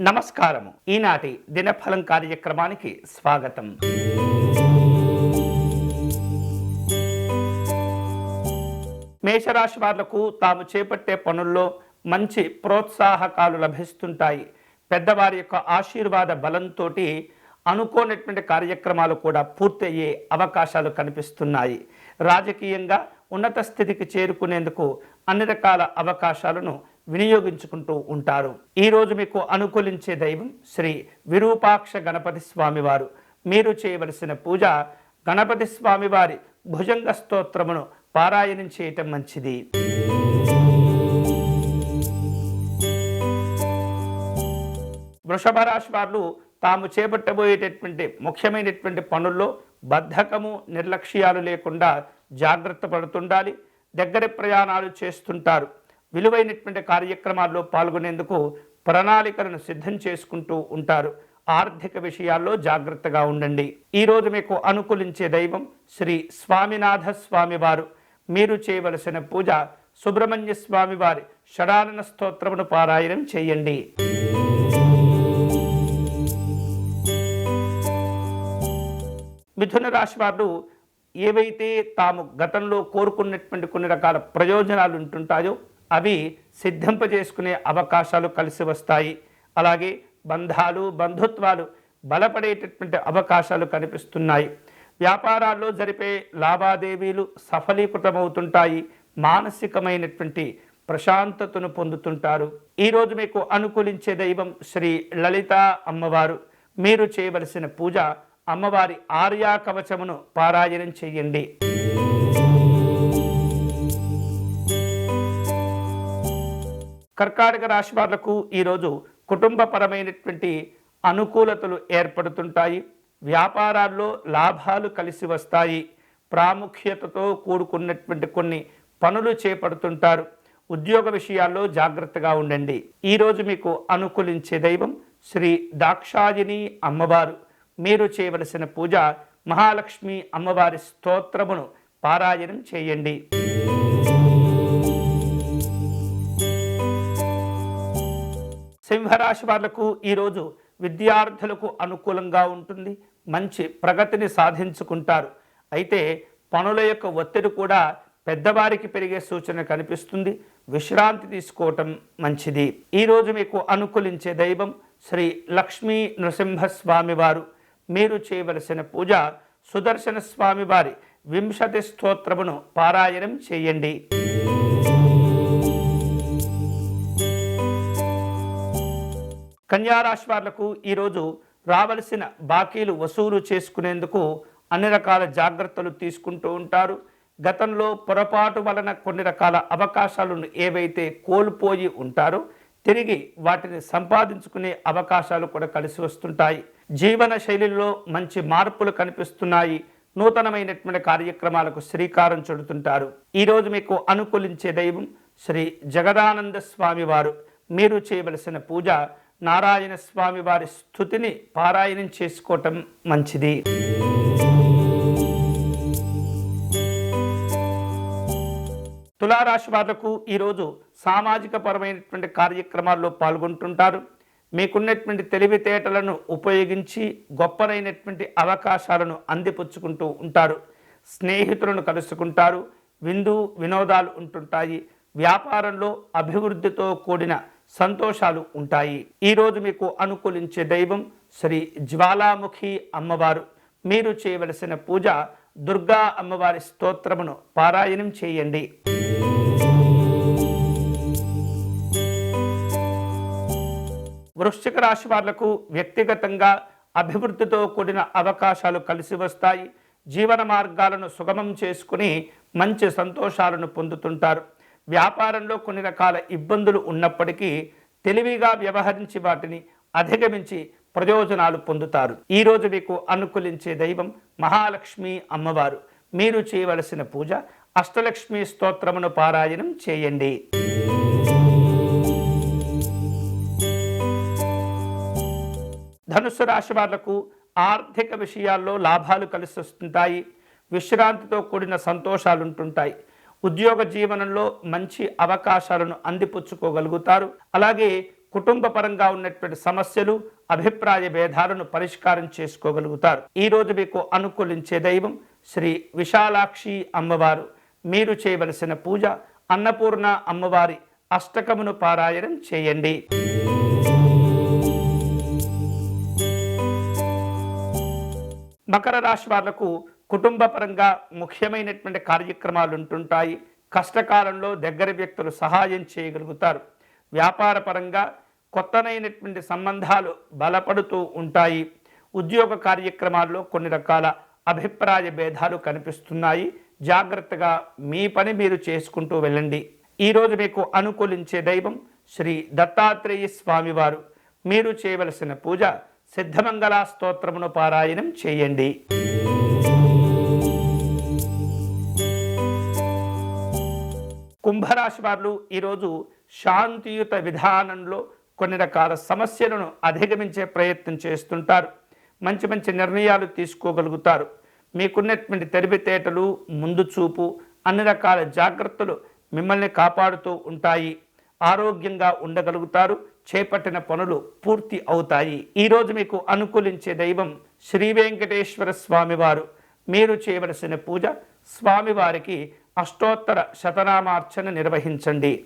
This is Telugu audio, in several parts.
నమస్కారము. ఈనాటి దినఫలం కార్యక్రమానికి స్వాగతం. మేషరాశి వాళ్ళకు తాము చేపట్టే పనుల్లో మంచి ప్రోత్సాహకాలు లభిస్తుంటాయి. పెద్దవారి యొక్క ఆశీర్వాద బలంతో అనుకోనటువంటి కార్యక్రమాలు కూడా పూర్తయ్యే అవకాశాలు కనిపిస్తున్నాయి. రాజకీయంగా ఉన్నత స్థితికి చేరుకునేందుకు అన్ని రకాల అవకాశాలను వినియోగించుకుంటూ ఉంటారు. ఈరోజు మీకు అనుకూలించే దైవం శ్రీ విరూపాక్ష గణపతి స్వామివారు. మీరు చేయవలసిన పూజ గణపతి స్వామివారి భుజంగ స్తోత్రమును పారాయణం చేయటం మంచిది. వృషభ రాశి వారు తాము చేపట్టబోయేటటువంటి ముఖ్యమైనటువంటి పనుల్లో బద్ధకము నిర్లక్ష్యాలు లేకుండా జాగ్రత్త పడుతుండాలి. దగ్గర ప్రయాణాలు చేస్తుంటారు. విలువైనటువంటి కార్యక్రమాల్లో పాల్గొనేందుకు ప్రణాళికలను సిద్ధం చేసుకుంటూ ఉంటారు. ఆర్థిక విషయాల్లో జాగ్రత్తగా ఉండండి. ఈరోజు మీకు అనుకూలించే దైవం శ్రీ స్వామినాథ స్వామివారు. మీరు చేయవలసిన పూజ సుబ్రహ్మణ్య స్వామివారి షడానన స్తోత్రమును పారాయణం చేయండి. మిథున రాశి వారు ఏవైతే తాము గతంలో కోరుకున్నటువంటి కొన్ని రకాల ప్రయోజనాలు ఉంటుంటాయో అవి సిద్ధింపజేసుకునే అవకాశాలు కలిసి వస్తాయి. అలాగే బంధాలు బంధుత్వాలు బలపడేటటువంటి అవకాశాలు కనిపిస్తున్నాయి. వ్యాపారాల్లో జరిపే లావాదేవీలు సఫలీకృతమవుతుంటాయి. మానసికమైనటువంటి ప్రశాంతతను పొందుతుంటారు. ఈరోజు మీకు అనుకూలించే దైవం శ్రీ లలిత అమ్మవారు. మీరు చేయవలసిన పూజ అమ్మవారి ఆర్యా కవచమును పారాయణం చేయండి. కర్కాటక రాశి వాళ్ళకు ఈరోజు కుటుంబపరమైనటువంటి అనుకూలతలు ఏర్పడుతుంటాయి. వ్యాపారాల్లో లాభాలు కలిసి వస్తాయి. ప్రాముఖ్యతతో కూడుకున్నటువంటి కొన్ని పనులు చేపడుతుంటారు. ఉద్యోగ విషయాల్లో జాగ్రత్తగా ఉండండి. ఈరోజు మీకు అనుకూలించే దైవం శ్రీ దాక్షాయిని అమ్మవారు. మీరు చేయవలసిన పూజ మహాలక్ష్మి అమ్మవారి స్తోత్రమును పారాయణం చేయండి. సింహరాశి వాళ్ళకు ఈరోజు విద్యార్థులకు అనుకూలంగా ఉంటుంది. మంచి ప్రగతిని సాధించుకుంటారు. అయితే పనుల యొక్క ఒత్తిడి కూడా పెద్దవారికి పెరిగే సూచన కనిపిస్తుంది. విశ్రాంతి తీసుకోవటం మంచిది. ఈరోజు మీకు అనుకూలించే దైవం శ్రీ లక్ష్మీ నృసింహస్వామి వారు. మీరు చేయవలసిన పూజ సుదర్శన స్వామి వారి వింశతి స్తోత్రమును పారాయణం చేయండి. కన్యారాశి వాళ్ళకు ఈరోజు రావలసిన బాకీలు వసూలు చేసుకునేందుకు అన్ని రకాల జాగ్రత్తలు తీసుకుంటూ ఉంటారు. గతంలో పొరపాటు వలన కొన్ని రకాల అవకాశాలను ఏవైతే కోల్పోయి ఉంటారో తిరిగి వాటిని సంపాదించుకునే అవకాశాలు కూడా కలిసి వస్తుంటాయి. జీవన శైలిలో మంచి మార్పులు కనిపిస్తున్నాయి. నూతనమైనటువంటి కార్యక్రమాలకు శ్రీకారం చుడుతుంటారు. ఈరోజు మీకు అనుకూలించే దైవం శ్రీ జగదానంద స్వామి వారు. మీరు చేయవలసిన పూజ నారాయణ స్వామి వారి స్థుతిని పారాయణం చేసుకోవటం మంచిది. తులారాశి వాళ్ళకు ఈరోజు సామాజిక పరమైనటువంటి కార్యక్రమాల్లో పాల్గొంటుంటారు. మీకున్నటువంటి తెలివితేటలను ఉపయోగించి గొప్పనైనటువంటి అవకాశాలను అందిపుచ్చుకుంటూ ఉంటారు. స్నేహితులను కలుసుకుంటారు. విందు వినోదాలు ఉంటుంటాయి. వ్యాపారంలో అభివృద్ధితో కూడిన సంతోషాలు ఉంటాయి. ఈరోజు మీకు అనుకూలించే దైవం శ్రీ జ్వాలాముఖి అమ్మవారు. మీరు చేయవలసిన పూజ దుర్గా అమ్మవారి స్తోత్రమును పారాయణం చేయండి. వృశ్చిక రాశి వాళ్ళకు వ్యక్తిగతంగా అభివృద్ధితో కూడిన అవకాశాలు కలిసి వస్తాయి. జీవన మార్గాలను సుగమం చేసుకుని మంచి సంతోషాలను పొందుతుంటారు. వ్యాపారంలో కొన్ని రకాల ఇబ్బందులు ఉన్నప్పటికీ తెలివిగా వ్యవహరించి వాటిని అధిగమించి ప్రయోజనాలు పొందుతారు. ఈరోజు మీకు అనుకూలించే దైవం మహాలక్ష్మి అమ్మవారు. మీరు చేయవలసిన పూజ అష్టలక్ష్మి స్తోత్రమును పారాయణం చేయండి. ధనుసు రాశి వాళ్ళకు ఆర్థిక విషయాల్లో లాభాలు కలిసి వస్తుంటాయి విశ్రాంతితో కూడిన సంతోషాలు ఉంటుంటాయి ఉద్యోగ జీవనంలో మంచి అవకాశాలను అందిపుచ్చుకోగలుగుతారు. అలాగే కుటుంబ పరంగా ఉన్నటువంటి సమస్యలు అభిప్రాయ భేదాలను పరిష్కారం చేసుకోగలుగుతారు. ఈరోజు మీకు అనుకూలించే దైవం శ్రీ విశాలాక్షి అమ్మవారు. మీరు చేయవలసిన పూజ అన్నపూర్ణ అమ్మవారి అష్టకమును పారాయణం చేయండి. మకర రాశి వాళ్ళకు కుటుంబపరంగా ముఖ్యమైనటువంటి కార్యక్రమాలు ఉంటుంటాయి. కష్టకాలంలో దగ్గర వ్యక్తులు సహాయం చేయగలుగుతారు. వ్యాపారపరంగా కొత్తనైనటువంటి సంబంధాలు బలపడుతూ ఉంటాయి. ఉద్యోగ కార్యక్రమాల్లో కొన్ని రకాల అభిప్రాయ భేదాలు కనిపిస్తున్నాయి. జాగ్రత్తగా మీ పని మీరు చేసుకుంటూ వెళ్ళండి. ఈరోజు మీకు అనుకూలించే దైవం శ్రీ దత్తాత్రేయ స్వామివారు మీరు చేయవలసిన పూజ సిద్ధమంగళ స్తోత్రమును పారాయణం చేయండి. కుంభరాశి వారు ఈరోజు శాంతియుత విధానంలో కొన్ని రకాల సమస్యలను అధిగమించే ప్రయత్నం చేస్తుంటారు. మంచి మంచి నిర్ణయాలు తీసుకోగలుగుతారు. మీకున్నటువంటి తెలివితేటలు ముందు చూపు అన్ని రకాల జాగ్రత్తలు మిమ్మల్ని కాపాడుతూ ఉంటాయి. ఆరోగ్యంగా ఉండగలుగుతారు. చేపట్టిన పనులు పూర్తి అవుతాయి. ఈరోజు మీకు అనుకూలించే దైవం శ్రీ వెంకటేశ్వర స్వామివారు. మీరు చేయవలసిన పూజ స్వామివారికి అష్టోత్తర శతనామార్చన నిర్వహించండి.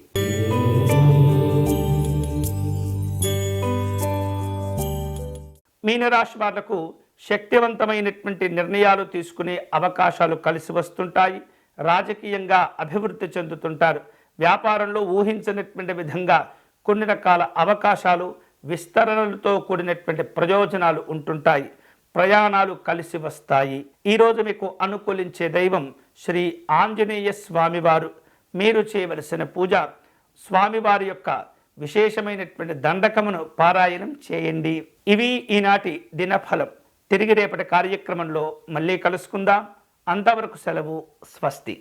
మీనరాశి వాళ్ళకు శక్తివంతమైనటువంటి నిర్ణయాలు తీసుకునే అవకాశాలు కలిసి వస్తుంటాయి. రాజకీయంగా అభివృద్ధి చెందుతుంటారు. వ్యాపారంలో ఊహించినటువంటి విధంగా కొన్ని రకాల అవకాశాలు విస్తరణలతో కూడినటువంటి ప్రయోజనాలు ఉంటుంటాయి. ప్రయాణాలు కలిసి వస్తాయి. ఈరోజు మీకు అనుకూలించే దైవం శ్రీ ఆంజనేయ స్వామివారు మీరు చేయవలసిన పూజ. స్వామివారి యొక్క విశేషమైనటువంటి దండకమును పారాయణం చేయండి. ఇవి ఈనాటి దినఫలం. తిరిగి రేపటి కార్యక్రమంలో మళ్ళీ కలుసుకుందాం. అంతవరకు సెలవు. స్వస్తి.